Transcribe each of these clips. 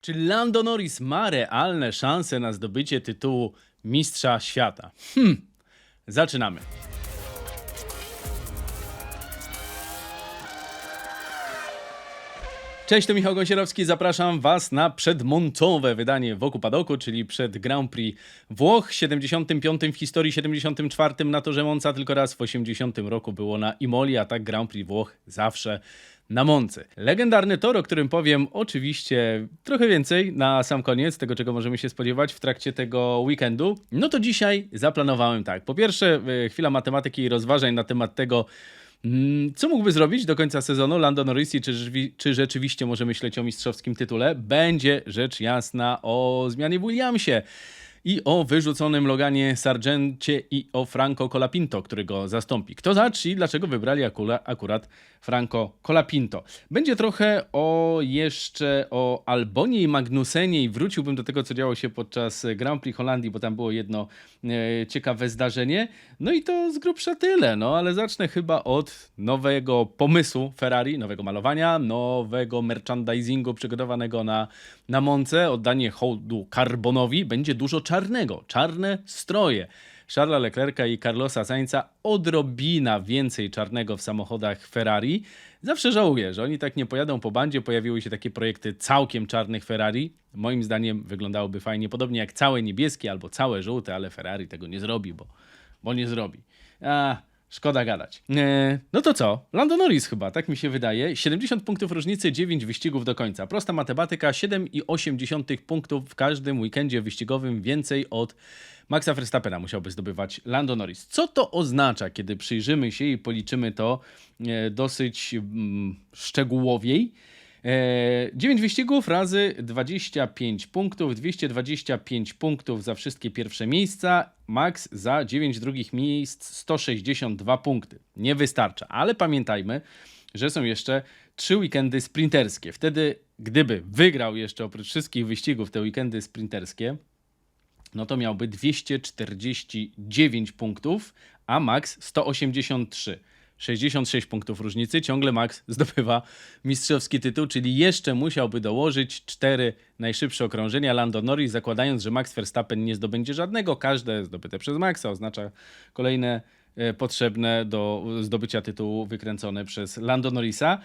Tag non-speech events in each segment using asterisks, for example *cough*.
Czy Lando Norris ma realne szanse na zdobycie tytułu Mistrza Świata? Hmm, zaczynamy. Cześć, to Michał Gąsierowski. Zapraszam Was na przedmontowe wydanie Wokół Padoku, czyli przed Grand Prix Włoch, 75. w historii, 74. na torze Monza, tylko raz w 80 roku było na Imoli, a tak Grand Prix Włoch zawsze na Moncy. Legendarny tor, o którym powiem oczywiście trochę więcej na sam koniec tego, czego możemy się spodziewać w trakcie tego weekendu. No to dzisiaj zaplanowałem tak. Po pierwsze, y, chwila matematyki i rozważań na temat tego, Mm, Co mógłby zrobić do końca sezonu Lando Norris i czy, czy rzeczywiście może myśleć o mistrzowskim tytule? Będzie rzecz jasna o zmianie w Williamsie i o wyrzuconym Loganie Sargencie i o Franco Colapinto, który go zastąpi. Kto zacz i dlaczego wybrali akula, akurat Franco Colapinto? Będzie trochę o jeszcze o Albonie i Magnusenie i wróciłbym do tego, co działo się podczas Grand Prix Holandii, bo tam było jedno e, ciekawe zdarzenie. No i to z grubsza tyle, no ale zacznę chyba od nowego pomysłu Ferrari, nowego malowania, nowego merchandisingu przygotowanego na, na Monce, oddanie hołdu Carbonowi. Będzie dużo czarnego, czarne stroje. Charlesa Leclerca i Carlosa Sainza odrobina więcej czarnego w samochodach Ferrari. Zawsze żałuję, że oni tak nie pojadą po bandzie. Pojawiły się takie projekty całkiem czarnych Ferrari. Moim zdaniem wyglądałoby fajnie, podobnie jak całe niebieskie albo całe żółte, ale Ferrari tego nie zrobi, bo, bo nie zrobi. A, szkoda gadać. E, no to co? Lando Norris chyba, tak mi się wydaje. 70 punktów różnicy, 9 wyścigów do końca. Prosta matematyka, 7,8 punktów w każdym weekendzie wyścigowym więcej od Maxa Verstappena musiałby zdobywać Lando Norris. Co to oznacza, kiedy przyjrzymy się i policzymy to e, dosyć mm, szczegółowiej? E, 9 wyścigów razy 25 punktów, 225 punktów za wszystkie pierwsze miejsca, max za 9 drugich miejsc 162 punkty. Nie wystarcza, ale pamiętajmy, że są jeszcze trzy weekendy sprinterskie. Wtedy, gdyby wygrał jeszcze oprócz wszystkich wyścigów te weekendy sprinterskie, no to miałby 249 punktów, a Max 183. 66 punktów różnicy, ciągle Max zdobywa mistrzowski tytuł, czyli jeszcze musiałby dołożyć cztery najszybsze okrążenia Lando Norris, zakładając, że Max Verstappen nie zdobędzie żadnego. Każde zdobyte przez Maxa oznacza kolejne e, potrzebne do zdobycia tytułu wykręcone przez Lando Norrisa.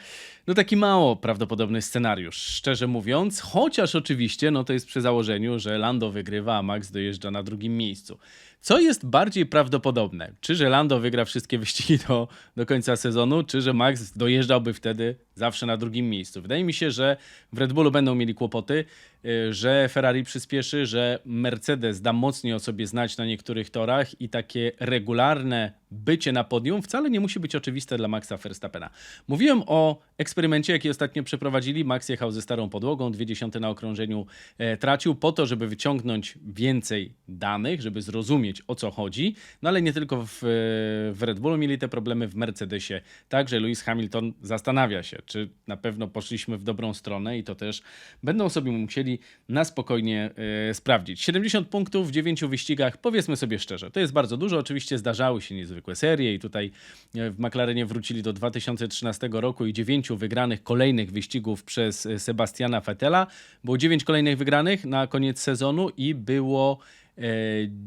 No taki mało prawdopodobny scenariusz, szczerze mówiąc, chociaż oczywiście no to jest przy założeniu, że Lando wygrywa, a Max dojeżdża na drugim miejscu. Co jest bardziej prawdopodobne? Czy że Lando wygra wszystkie wyścigi do, do końca sezonu, czy że Max dojeżdżałby wtedy zawsze na drugim miejscu? Wydaje mi się, że w Red Bullu będą mieli kłopoty, y, że Ferrari przyspieszy, że Mercedes da mocniej o sobie znać na niektórych torach i takie regularne bycie na podium wcale nie musi być oczywiste dla Maxa Verstappena. Mówiłem o eksperymencie, jaki ostatnio przeprowadzili. Max jechał ze starą podłogą, dwie dziesiąte na okrążeniu e, tracił po to, żeby wyciągnąć więcej danych, żeby zrozumieć o co chodzi. No ale nie tylko w, w Red Bullu mieli te problemy, w Mercedesie także. Lewis Hamilton zastanawia się, czy na pewno poszliśmy w dobrą stronę i to też będą sobie musieli na spokojnie e, sprawdzić. 70 punktów w 9 wyścigach, powiedzmy sobie szczerze, to jest bardzo dużo. Oczywiście zdarzały się niezwykłe serie i tutaj e, w McLarenie wrócili do 2013 roku i 9 wygranych kolejnych wyścigów przez e, Sebastiana Vettela. Było 9 kolejnych wygranych na koniec sezonu i było e,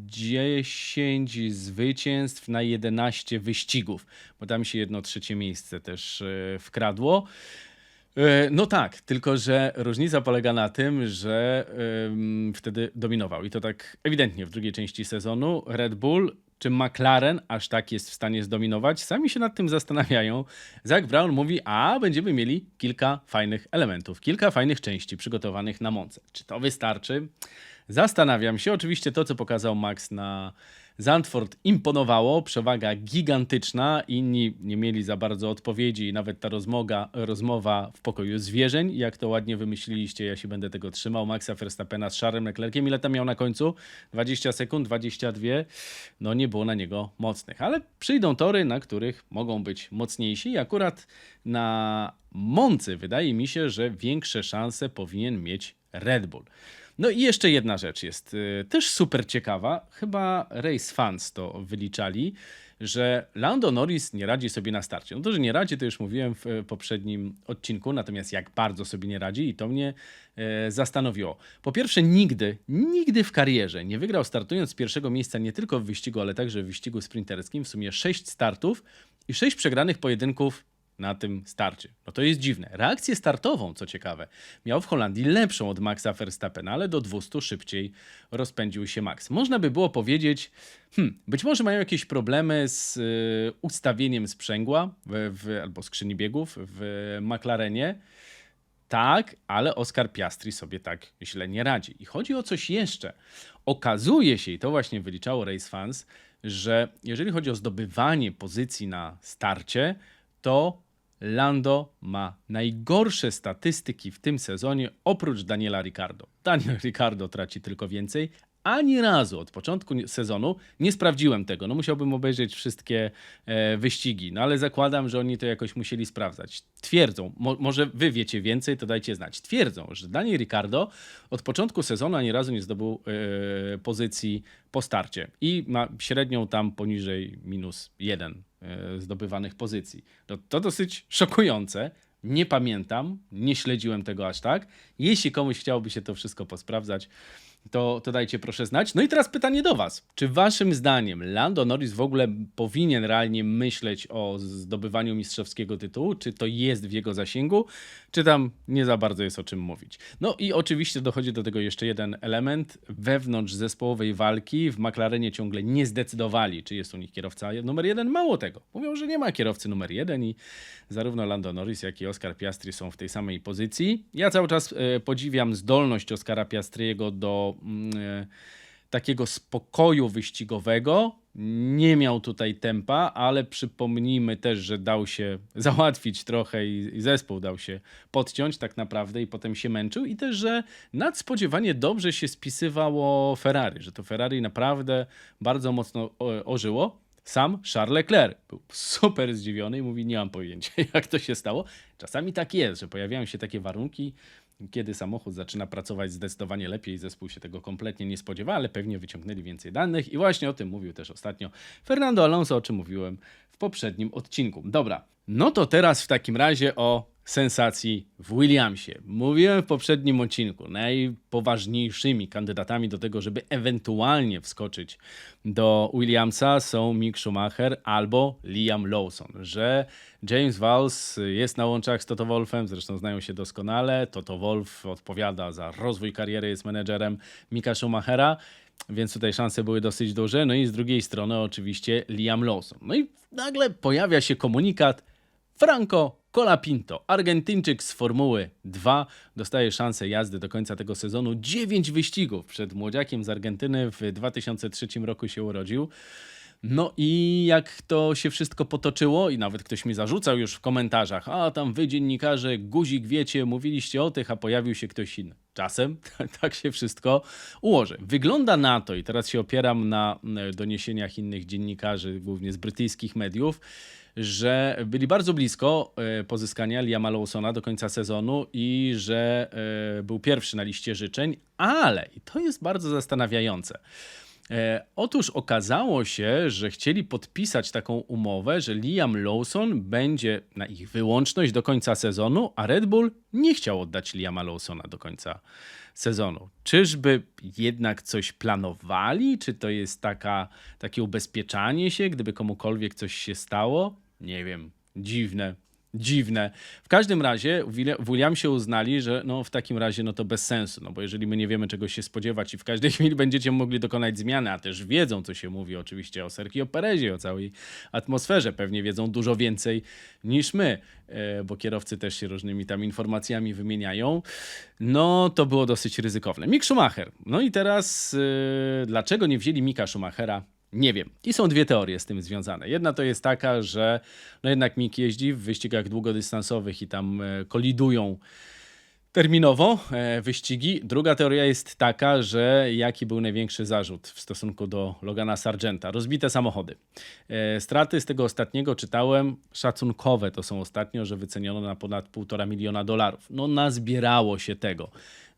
10 zwycięstw na 11 wyścigów, bo tam się jedno trzecie miejsce też e, wkradło. E, No tak, tylko że różnica polega na tym, że wtedy dominował i to tak ewidentnie w drugiej części sezonu Red Bull czy McLaren aż tak jest w stanie zdominować. Sami się nad tym zastanawiają. Zach Brown mówi, a będziemy mieli kilka fajnych elementów, kilka fajnych części przygotowanych na Monce. Czy to wystarczy? Zastanawiam się. Oczywiście to, co pokazał Max na Zandvoort imponowało, przewaga gigantyczna, inni nie mieli za bardzo odpowiedzi i nawet ta rozmoga, rozmowa w pokoju zwierzeń, jak to ładnie wymyśliliście, ja się będę tego trzymał, Maxa Verstappena z Charlesem Leclerciem, ile tam miał na końcu? 20 sekund, 22, no nie było na niego mocnych, ale przyjdą tory, na których mogą być mocniejsi. I akurat na Moncy wydaje mi się, że większe szanse powinien mieć Red Bull. No i jeszcze jedna rzecz jest y, też super ciekawa. Chyba Race Fans to wyliczali, że Lando Norris nie radzi sobie na starcie. No to, że nie radzi, to już mówiłem w y, poprzednim odcinku, natomiast jak bardzo sobie nie radzi i to mnie e, zastanowiło. Po pierwsze, nigdy, nigdy w karierze nie wygrał startując z pierwszego miejsca nie tylko w wyścigu, ale także w wyścigu sprinterskim. W sumie sześć startów i sześć przegranych pojedynków na tym starcie. No to jest dziwne. Reakcję startową, co ciekawe, miał w Holandii lepszą od Maxa Verstappena, ale do 200 szybciej rozpędził się Max. Można by było powiedzieć, hmm, być może mają jakieś problemy z y, ustawieniem sprzęgła w, w, albo skrzyni biegów w McLarenie. Tak, ale Oscar Piastri sobie tak źle nie radzi. I chodzi o coś jeszcze. Okazuje się, i to właśnie wyliczało Race Fans, że jeżeli chodzi o zdobywanie pozycji na starcie, to Lando ma najgorsze statystyki w tym sezonie oprócz Daniela Ricardo. Daniel *laughs* Ricardo traci tylko więcej. Ani razu od początku sezonu nie sprawdziłem tego. No musiałbym obejrzeć wszystkie e, wyścigi, no ale zakładam, że oni to jakoś musieli sprawdzać. Twierdzą, mo, może wy wiecie więcej, to dajcie znać. Twierdzą, że Daniel Ricardo od początku sezonu ani razu nie zdobył e, pozycji po starcie i ma średnią tam poniżej minus jeden zdobywanych pozycji. No, to dosyć szokujące. Nie pamiętam, nie śledziłem tego aż tak. Jeśli komuś chciałoby się to wszystko posprawdzać, to, to dajcie proszę znać. No i teraz pytanie do Was. Czy Waszym zdaniem Lando Norris w ogóle powinien realnie myśleć o zdobywaniu mistrzowskiego tytułu? Czy to jest w jego zasięgu? Czy tam nie za bardzo jest o czym mówić? No i oczywiście dochodzi do tego jeszcze jeden element. Wewnątrz zespołowej walki w McLarenie ciągle nie zdecydowali, czy jest u nich kierowca numer jeden. Mało tego. Mówią, że nie ma kierowcy numer jeden i zarówno Lando Norris, jak i Oscar Piastri są w tej samej pozycji. Ja cały czas e, podziwiam zdolność Oscara Piastriego do takiego spokoju wyścigowego. Nie miał tutaj tempa, ale przypomnijmy też, że dał się *laughs* załatwić trochę i, zespół dał się podciąć tak naprawdę i potem się męczył i też, że nadspodziewanie dobrze się spisywało Ferrari, że to Ferrari naprawdę bardzo mocno ożyło. Sam Charles Leclerc był *laughs* super zdziwiony i mówi: Nie mam pojęcia, *laughs* jak to się stało. Czasami tak jest, że pojawiają się takie warunki, kiedy samochód zaczyna pracować zdecydowanie lepiej, zespół się tego kompletnie nie spodziewa, ale pewnie wyciągnęli więcej danych i właśnie o tym mówił też ostatnio Fernando Alonso, o czym mówiłem w poprzednim odcinku. Dobra, no to teraz w takim razie o sensacji w Williamsie. Mówiłem w poprzednim odcinku, najpoważniejszymi kandydatami do tego, żeby ewentualnie wskoczyć do Williamsa są Mick Schumacher albo Liam Lawson, że James Valls jest na łączach z Toto Wolfem, zresztą znają się doskonale. Toto Wolf odpowiada za rozwój kariery, jest menedżerem Mika Schumachera. Więc tutaj szanse były dosyć duże. No i z drugiej strony oczywiście Liam Lawson. No i nagle pojawia się komunikat Franco Colapinto, Argentyńczyk z Formuły 2, dostaje szansę jazdy do końca tego sezonu. 9 wyścigów przed młodziakiem z Argentyny w 2003 roku się urodził. No i jak to się wszystko potoczyło, i nawet ktoś mi zarzucał już w komentarzach, a tam wy dziennikarze, guzik wiecie, mówiliście o tych, a pojawił się ktoś inny. Czasem *laughs* tak się wszystko ułoży. Wygląda na to, i teraz się opieram na e, doniesieniach innych dziennikarzy, głównie z brytyjskich mediów, że byli bardzo blisko e, pozyskania Liama Lawsona do końca sezonu i że e, był pierwszy na liście życzeń, ale, i to jest bardzo zastanawiające, E, otóż okazało się, że chcieli podpisać taką umowę, że Liam Lawson będzie na ich wyłączność do końca sezonu, a Red Bull nie chciał oddać Liama Lawsona do końca sezonu. Czyżby jednak coś planowali? Czy to jest taka, takie ubezpieczanie się, gdyby komukolwiek coś się stało? Nie wiem. Dziwne. Dziwne. W każdym razie w Willi- w Williamsie uznali, że no w takim razie no to bez sensu, no bo jeżeli my nie wiemy czego się spodziewać i w każdej *laughs* chwili będziecie mogli dokonać zmiany, a też wiedzą co się mówi oczywiście o Sergio Perezie, o całej atmosferze, pewnie wiedzą dużo więcej niż my, e, bo kierowcy też się różnymi tam informacjami wymieniają, no to było dosyć ryzykowne. Mick Schumacher. No i teraz e, dlaczego nie wzięli Mika Schumachera? Nie wiem. I są dwie teorie z tym związane. Jedna to jest taka, że no jednak Mick jeździ w wyścigach długodystansowych i tam e, kolidują Terminowo e, wyścigi. Druga teoria jest taka, że jaki był największy zarzut w stosunku do Logana Sargenta? Rozbite samochody. E, straty z tego ostatniego czytałem szacunkowe to są ostatnio, że wyceniono na ponad 1,5 miliona dolarów. No nazbierało się tego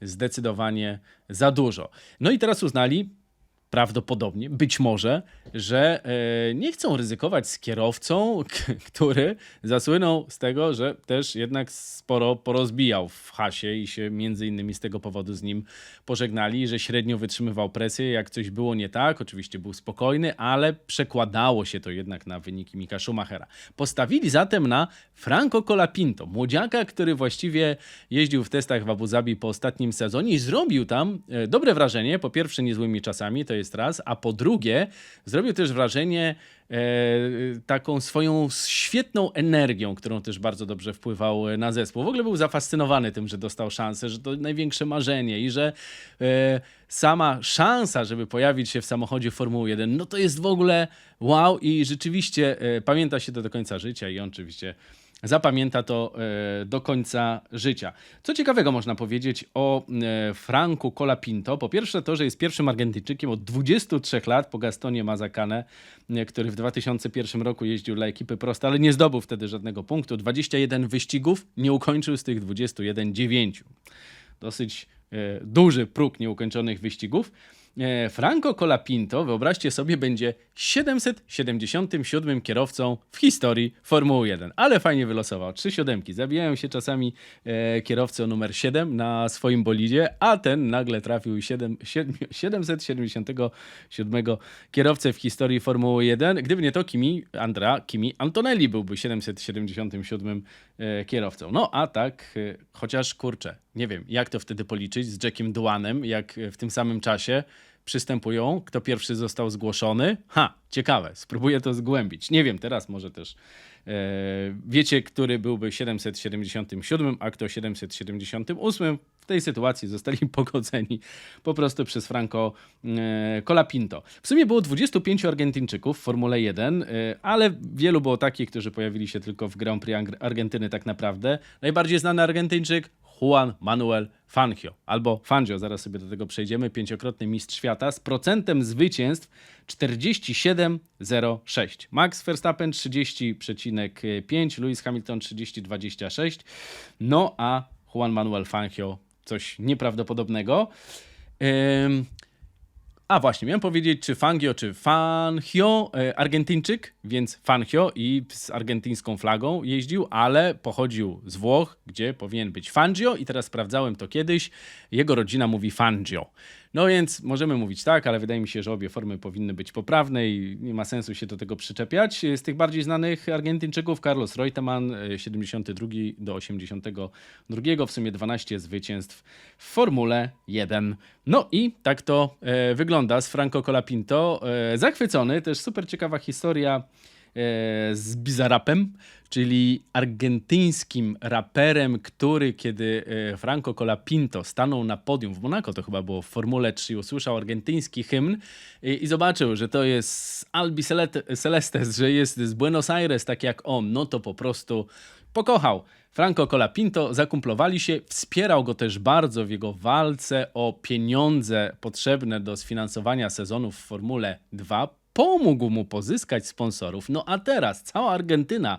zdecydowanie za dużo. No i teraz uznali, prawdopodobnie, być może, że e, nie chcą ryzykować z kierowcą, który zasłynął z tego, że też jednak sporo porozbijał w hasie i się między innymi z tego powodu z nim pożegnali, że średnio wytrzymywał presję, jak coś było nie tak, oczywiście był spokojny, ale przekładało się to jednak na wyniki Mika Schumachera. Postawili zatem na Franco Colapinto, młodziaka, który właściwie jeździł w testach w Abu Zabi po ostatnim sezonie i zrobił tam e, dobre wrażenie, po pierwsze niezłymi czasami, to jest raz, a po drugie zrobił też wrażenie e, taką swoją świetną energią, którą też bardzo dobrze wpływał na zespół. W ogóle był zafascynowany tym, że dostał szansę, że to największe marzenie i że e, sama szansa, żeby pojawić się w samochodzie Formuły 1, no to jest w ogóle wow i rzeczywiście e, pamięta się to do końca życia i oczywiście zapamięta to e, do końca życia. Co ciekawego można powiedzieć o e, Franku Colapinto? Po pierwsze to, że jest pierwszym Argentyńczykiem od 23 lat po Gastonie Mazacane, e, który w 2001 roku jeździł dla ekipy Prosta, ale nie zdobył wtedy żadnego punktu. 21 wyścigów, nie ukończył z tych 21 9. Dosyć duży próg nieukończonych wyścigów. E, Franco Colapinto, wyobraźcie sobie, będzie 777 kierowcą w historii Formuły 1. Ale fajnie wylosował. Trzy siódemki. Zabijają się czasami e, kierowcy o numer 7 na swoim bolidzie, a ten nagle trafił 7, 7, 777 kierowcę w historii Formuły 1. Gdyby nie to Kimi, Andrea Kimi Antonelli byłby 777 e, kierowcą. No a tak, e, chociaż kurczę, nie wiem, jak to wtedy policzyć z Jackiem Duanem, jak w tym samym czasie przystępują, kto pierwszy został zgłoszony. Ha, ciekawe, spróbuję to zgłębić. Nie wiem, teraz może też e, wiecie, który byłby 777, a kto 778. W tej sytuacji zostali *laughs* pogodzeni po prostu przez Franco e, Colapinto. W sumie było 25 Argentyńczyków w Formule 1, e, ale wielu było takich, którzy pojawili się tylko w Grand Prix Argentyny tak naprawdę. Najbardziej znany Argentyńczyk Juan Manuel Fangio, albo Fangio, zaraz sobie do tego przejdziemy, pięciokrotny mistrz świata z procentem zwycięstw 47,06. Max Verstappen 30,5, Lewis Hamilton 30,26, no a Juan Manuel Fangio coś nieprawdopodobnego. A właśnie, miałem powiedzieć, czy Fangio, czy Fangio, e, Argentyńczyk, więc Fangio i z argentyńską flagą jeździł, ale pochodził z Włoch, gdzie powinien być Fangio i teraz sprawdzałem to kiedyś, jego rodzina mówi Fangio. No więc możemy mówić tak, ale wydaje mi się, że obie formy powinny być poprawne i nie ma sensu się do tego przyczepiać. Z tych bardziej znanych Argentyńczyków Carlos Reutemann, e, 72 do 82, w sumie 12 zwycięstw w Formule 1. No i tak to e, wygląda z Franco Colapinto. E, zachwycony, też super ciekawa historia e, z Bizarrapem, czyli argentyńskim raperem, który kiedy e, Franco Colapinto stanął na podium w Monako, to chyba było w Formule 3, usłyszał argentyński hymn i, i zobaczył, że to jest Albi Celestes, że jest z Buenos Aires, tak jak on, no to po prostu pokochał. Franco Colapinto, zakumplowali się, wspierał go też bardzo w jego walce o pieniądze potrzebne do sfinansowania sezonów w Formule 2. Pomógł mu pozyskać sponsorów. No a teraz cała Argentyna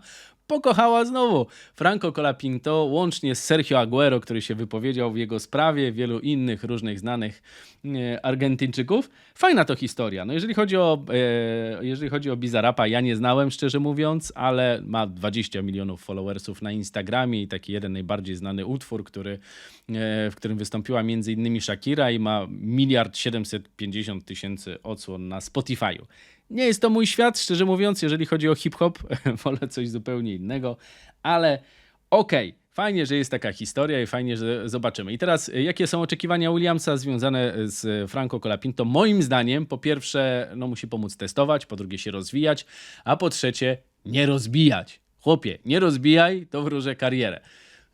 pokochała znowu Franco Colapinto, łącznie z Sergio Aguero, który się wypowiedział w jego sprawie, wielu innych różnych znanych e, Argentyńczyków. Fajna to historia. No jeżeli chodzi o, e, jeżeli chodzi o Bizarrapa, ja nie znałem szczerze mówiąc, ale ma 20 milionów followersów na Instagramie i taki jeden najbardziej znany utwór, który, e, w którym wystąpiła między innymi Shakira i ma miliard 750 tysięcy odsłon na Spotify'u. Nie jest to mój świat, szczerze mówiąc, jeżeli chodzi o hip-hop, *laughs* wolę coś zupełnie innego, ale okej. Fajnie, że jest taka historia i fajnie, że zobaczymy. I teraz, y, jakie są oczekiwania Williamsa związane z Franco Colapinto? Moim zdaniem, po pierwsze, no musi pomóc testować, po drugie się rozwijać, a po trzecie, nie rozbijać. Chłopie, nie rozbijaj, to wróżę karierę.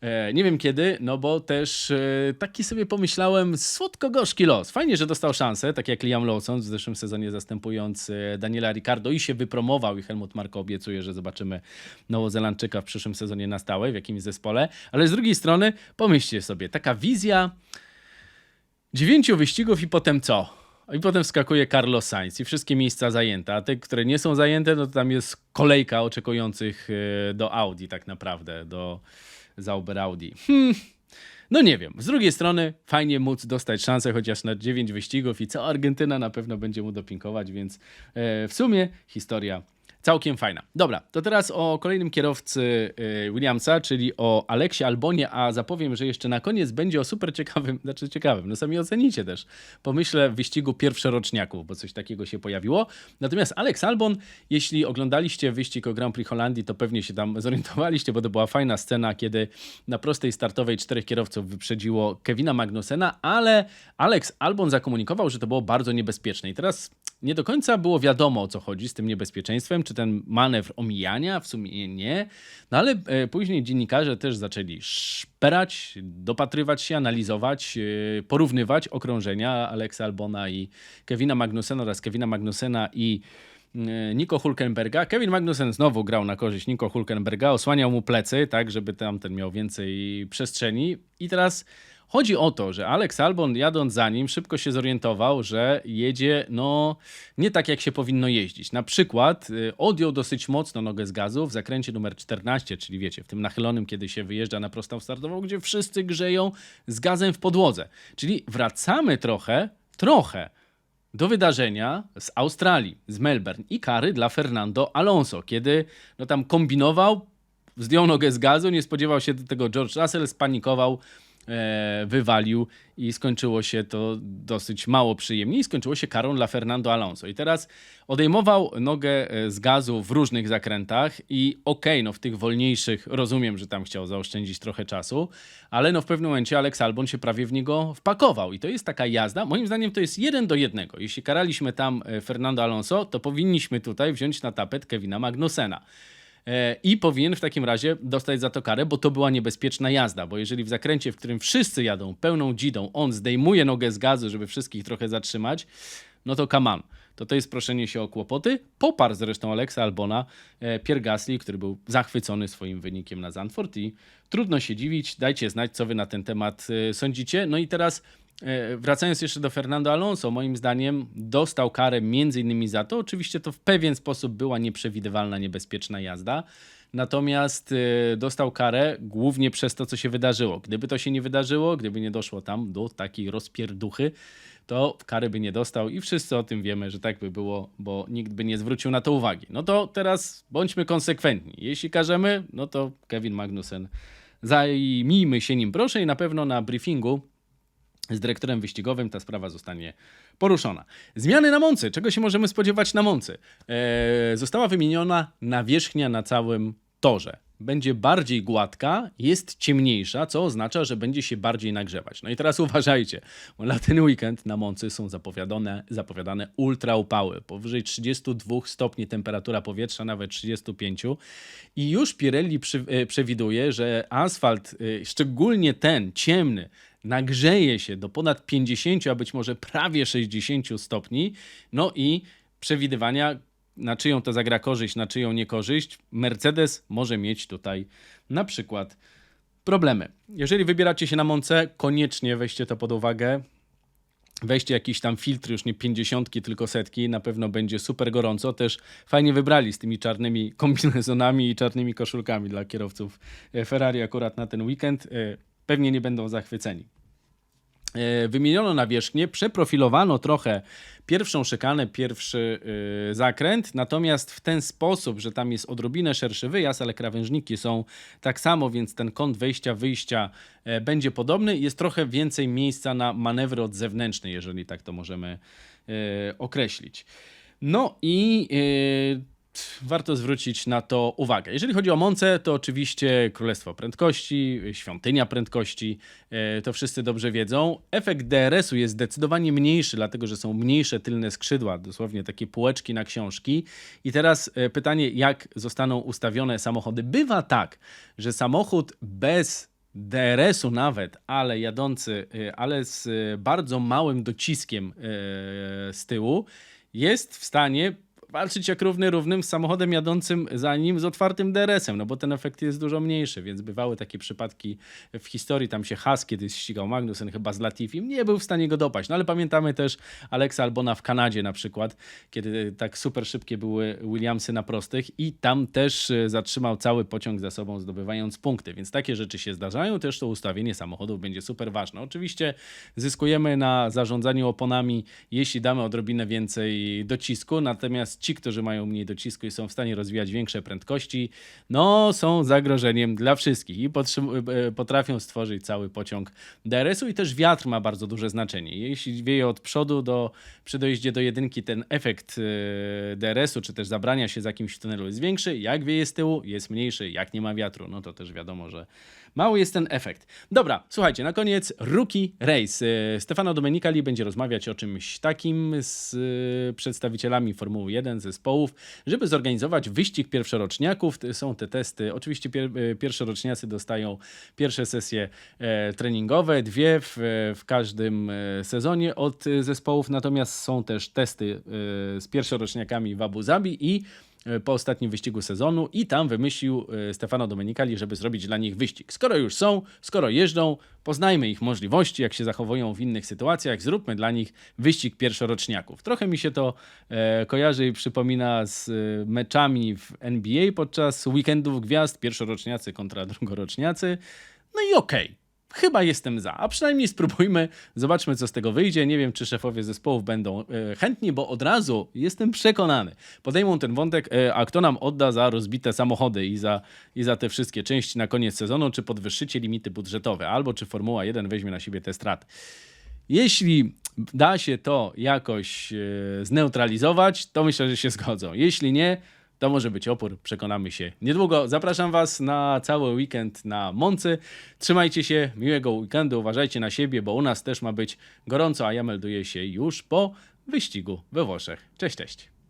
E, nie wiem kiedy, no bo też e, taki sobie pomyślałem, słodko-gorzki los. Fajnie, że dostał szansę, tak jak Liam Lawson w zeszłym sezonie zastępując e, Daniela Ricardo i się wypromował i Helmut Marko obiecuje, że zobaczymy Nowozelandczyka w przyszłym sezonie na stałe w jakimś zespole. Ale z drugiej strony pomyślcie sobie, taka wizja dziewięciu wyścigów i potem co? I potem wskakuje Carlos Sainz i wszystkie miejsca zajęte, a te, które nie są zajęte, no to tam jest kolejka oczekujących do Audi tak naprawdę, do Zauber Audi. Hmm. No nie wiem. Z drugiej strony fajnie móc dostać szansę chociaż na 9 wyścigów i cała Argentyna na pewno będzie mu dopingować, więc e, w sumie historia całkiem fajna. Dobra, to teraz o kolejnym kierowcy e, Williamsa, czyli o Aleksie Albonie, a zapowiem, że jeszcze na koniec będzie o super ciekawym, znaczy ciekawym, no sami ocenicie też, pomyślę, wyścigu pierwszoroczniaków, bo coś takiego się pojawiło. Natomiast Alex Albon, jeśli oglądaliście wyścig o Grand Prix Holandii, to pewnie się tam zorientowaliście, bo to była fajna scena, kiedy na prostej startowej czterech kierowców wyprzedziło Kevina Magnusena, ale Alex Albon zakomunikował, że to było bardzo niebezpieczne. I teraz nie do końca było wiadomo o co chodzi z tym niebezpieczeństwem, czy ten manewr omijania, w sumie nie. No ale e, później dziennikarze też zaczęli szperać, dopatrywać się, analizować, e, porównywać okrążenia Alexa Albona i Kevina Magnusena oraz Kevina Magnusena i e, Nico Hulkenberga. Kevin Magnussen znowu grał na korzyść Nico Hulkenberga, osłaniał mu plecy, tak, żeby tamten miał więcej przestrzeni. I teraz Chodzi o to, że Alex Albon jadąc za nim szybko się zorientował, że jedzie no nie tak jak się powinno jeździć. Na przykład y, odjął dosyć mocno nogę z gazu w zakręcie numer 14, czyli wiecie, w tym nachylonym, kiedy się wyjeżdża na prostą startową, gdzie wszyscy grzeją z gazem w podłodze. Czyli wracamy trochę, trochę do wydarzenia z Australii, z Melbourne i kary dla Fernando Alonso, kiedy no tam kombinował, zdjął nogę z gazu, nie spodziewał się tego George Russell, spanikował, wywalił i skończyło się to dosyć mało przyjemnie i skończyło się karą dla Fernando Alonso. I teraz odejmował nogę e, z gazu w różnych zakrętach i okej, okay, no w tych wolniejszych rozumiem, że tam chciał zaoszczędzić trochę czasu, ale no w pewnym momencie Alex Albon się prawie w niego wpakował i to jest taka jazda, moim zdaniem to jest jeden do jednego. Jeśli karaliśmy tam e, Fernando Alonso, to powinniśmy tutaj wziąć na tapet Kevina Magnusena i powinien w takim razie dostać za to karę, bo to była niebezpieczna jazda, bo jeżeli w zakręcie, w którym wszyscy jadą pełną dzidą, on zdejmuje nogę z gazu, żeby wszystkich trochę zatrzymać, no to on. To to jest proszenie się o kłopoty. Poparł zresztą Alexa Albona, e, Pierre Gasly, który był zachwycony swoim wynikiem na Zandvoort i trudno się dziwić. Dajcie znać, co wy na ten temat e, sądzicie. No i teraz E, wracając jeszcze do Fernando Alonso, moim zdaniem dostał karę między innymi za to. Oczywiście to w pewien sposób była nieprzewidywalna, niebezpieczna jazda. Natomiast e, dostał karę głównie przez to, co się wydarzyło. Gdyby to się nie wydarzyło, gdyby nie doszło tam do takiej rozpierduchy, to kary by nie dostał i wszyscy o tym wiemy, że tak by było, bo nikt by nie zwrócił na to uwagi. No to teraz bądźmy konsekwentni. Jeśli każemy, no to Kevin Magnussen zajmijmy się nim proszę i na pewno na briefingu z dyrektorem wyścigowym ta sprawa zostanie poruszona. Zmiany na Moncy. Czego się możemy spodziewać na Moncy? Eee, została wymieniona nawierzchnia na całym torze. Będzie bardziej gładka, jest ciemniejsza, co oznacza, że będzie się bardziej nagrzewać. No i teraz uważajcie, bo na ten weekend na Moncy są zapowiadane, zapowiadane ultra upały. Powyżej 32 stopni temperatura powietrza, nawet 35. I już Pirelli przy, e, przewiduje, że asfalt, e, szczególnie ten ciemny, nagrzeje się do ponad 50, a być może prawie 60 stopni. No i przewidywania, na czyją to zagra korzyść, na czyją niekorzyść, Mercedes może mieć tutaj na przykład problemy. Jeżeli wybieracie się na Monce, koniecznie weźcie to pod uwagę. Weźcie jakiś tam filtr, już nie 50, tylko setki, na pewno będzie super gorąco. Też fajnie wybrali z tymi czarnymi kombinezonami i czarnymi koszulkami dla kierowców e, Ferrari akurat na ten weekend. E, pewnie nie będą zachwyceni. E, wymieniono nawierzchnię, przeprofilowano trochę pierwszą szykanę, pierwszy yy, zakręt, natomiast w ten sposób, że tam jest odrobinę szerszy wyjazd, ale krawężniki są tak samo, więc ten kąt wejścia, wyjścia yy, będzie podobny. Jest trochę więcej miejsca na manewry od zewnętrznej, jeżeli tak to możemy yy, określić. No i warto zwrócić na to uwagę. Jeżeli chodzi o Monce, to oczywiście Królestwo Prędkości, Świątynia Prędkości, e, to wszyscy dobrze wiedzą. Efekt DRS-u jest zdecydowanie mniejszy, dlatego że są mniejsze tylne skrzydła, dosłownie takie półeczki na książki. I teraz e, pytanie, jak zostaną ustawione samochody. Bywa tak, że samochód bez DRS-u nawet, ale jadący, y, ale z bardzo małym dociskiem z tyłu, jest w stanie walczyć jak równy równym z samochodem jadącym za nim z otwartym DRS-em, no bo ten efekt jest dużo mniejszy, więc bywały takie przypadki w historii, tam się Haas kiedyś ścigał Magnussen chyba z Latifim, nie był w stanie go dopaść, no ale pamiętamy też Alexa Albona w Kanadzie na przykład, kiedy tak super szybkie były Williamsy na prostych i tam też e, zatrzymał cały pociąg za sobą zdobywając punkty, więc takie rzeczy się zdarzają, też to ustawienie samochodów będzie super ważne. Oczywiście zyskujemy na zarządzaniu oponami, jeśli damy odrobinę więcej docisku, natomiast ci, którzy mają mniej docisku i są w stanie rozwijać większe prędkości, no są zagrożeniem dla wszystkich i e, potrafią stworzyć cały pociąg DRS-u i też wiatr ma bardzo duże znaczenie. Jeśli wieje od przodu do, przy dojeździe do jedynki ten efekt e, DRS-u, czy też zabrania się z jakimś w tunelu jest większy, jak wieje z tyłu jest mniejszy, jak nie ma wiatru, no to też wiadomo, że mały jest ten efekt. Dobra, słuchajcie, na koniec Rookie Race. E, Stefano Domenicali będzie rozmawiać o czymś takim z e, przedstawicielami Formuły 1, zespołów, żeby zorganizować wyścig pierwszoroczniaków. Są te testy. Oczywiście pier, e, pierwszoroczniacy dostają pierwsze sesje e, treningowe, dwie w, w każdym e, sezonie od zespołów, natomiast są też testy e, z pierwszoroczniakami w Abu Zabi i po ostatnim wyścigu sezonu i tam wymyślił e, Stefano Domenicali, żeby zrobić dla nich wyścig. Skoro już są, skoro jeżdżą, poznajmy ich możliwości, jak się zachowują w innych sytuacjach, zróbmy dla nich wyścig pierwszoroczniaków. Trochę mi się to e, kojarzy i przypomina z e, meczami w NBA podczas weekendów gwiazd, pierwszoroczniacy kontra drugoroczniacy. No i okej. Chyba jestem za, a przynajmniej spróbujmy, zobaczmy co z tego wyjdzie. Nie wiem, czy szefowie zespołów będą e, chętni, bo od razu jestem przekonany. Podejmą ten wątek, e, a kto nam odda za rozbite samochody i za, i za te wszystkie części na koniec sezonu, czy podwyższycie limity budżetowe, albo czy Formuła 1 weźmie na siebie te straty. Jeśli da się to jakoś e, zneutralizować, to myślę, że się zgodzą. Jeśli nie, to może być opór, przekonamy się niedługo. Zapraszam Was na cały weekend na Moncy. Trzymajcie się, miłego weekendu, uważajcie na siebie, bo u nas też ma być gorąco, a ja melduję się już po wyścigu we Włoszech. Cześć, cześć.